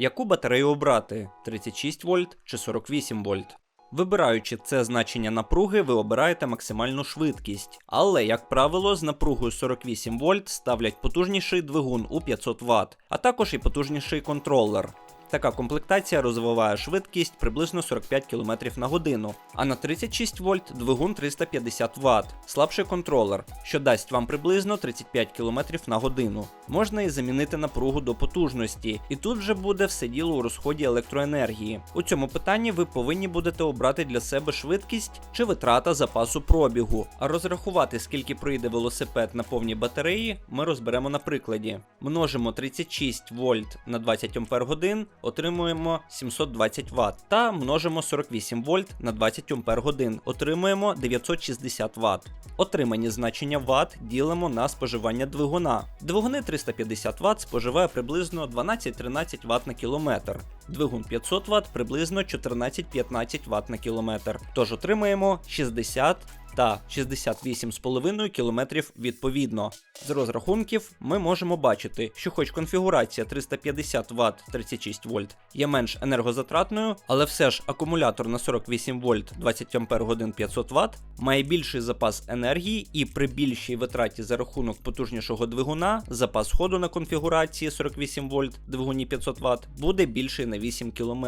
Яку батарею обрати 36 вольт чи 48 вольт? Вибираючи це значення напруги, ви обираєте максимальну швидкість. Але, як правило, з напругою 48 вольт ставлять потужніший двигун у 500 Вт, а також і потужніший контролер. Така комплектація розвиває швидкість приблизно 45 км на годину, а на 36 вольт двигун 350 Вт, слабший контролер, що дасть вам приблизно 35 км на годину. Можна і замінити напругу до потужності, і тут вже буде все діло у розході електроенергії. У цьому питанні ви повинні будете обрати для себе швидкість чи витрата запасу пробігу, а розрахувати, скільки пройде велосипед на повній батареї, ми розберемо на прикладі. Множимо 36 вольт на 20 Ампер годин, отримуємо 720 Вт, та множимо 48 вольт на 20 Ампер годин, отримуємо 960 Вт. Отримані значення Вт ділимо на споживання двигуна. Двигуни 350 Вт споживає приблизно 12-13 Вт на кілометр. Двигун 500 Вт приблизно 14-15 Вт на кілометр. Тож отримаємо 60 та 68,5 км відповідно. З розрахунків ми можемо бачити, що хоч конфігурація 350 Вт 36 вольт є менш енергозатратною, але все ж акумулятор на 48 вольт 20 Ампер 500 Вт має більший запас енергії і при більшій витраті за рахунок потужнішого двигуна запас ходу на конфігурації 48 вольт двигуні 500 Вт буде більший на 8 км.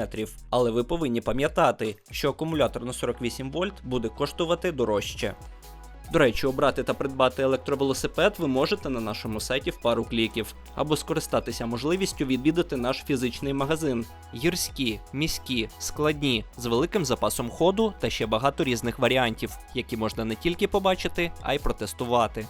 Але ви повинні пам'ятати, що акумулятор на 48 вольт буде коштувати дорожче. До речі, обрати та придбати електровелосипед ви можете на нашому сайті в пару кліків, або скористатися можливістю відвідати наш фізичний магазин. Гірські, міські, складні, з великим запасом ходу та ще багато різних варіантів, які можна не тільки побачити, а й протестувати.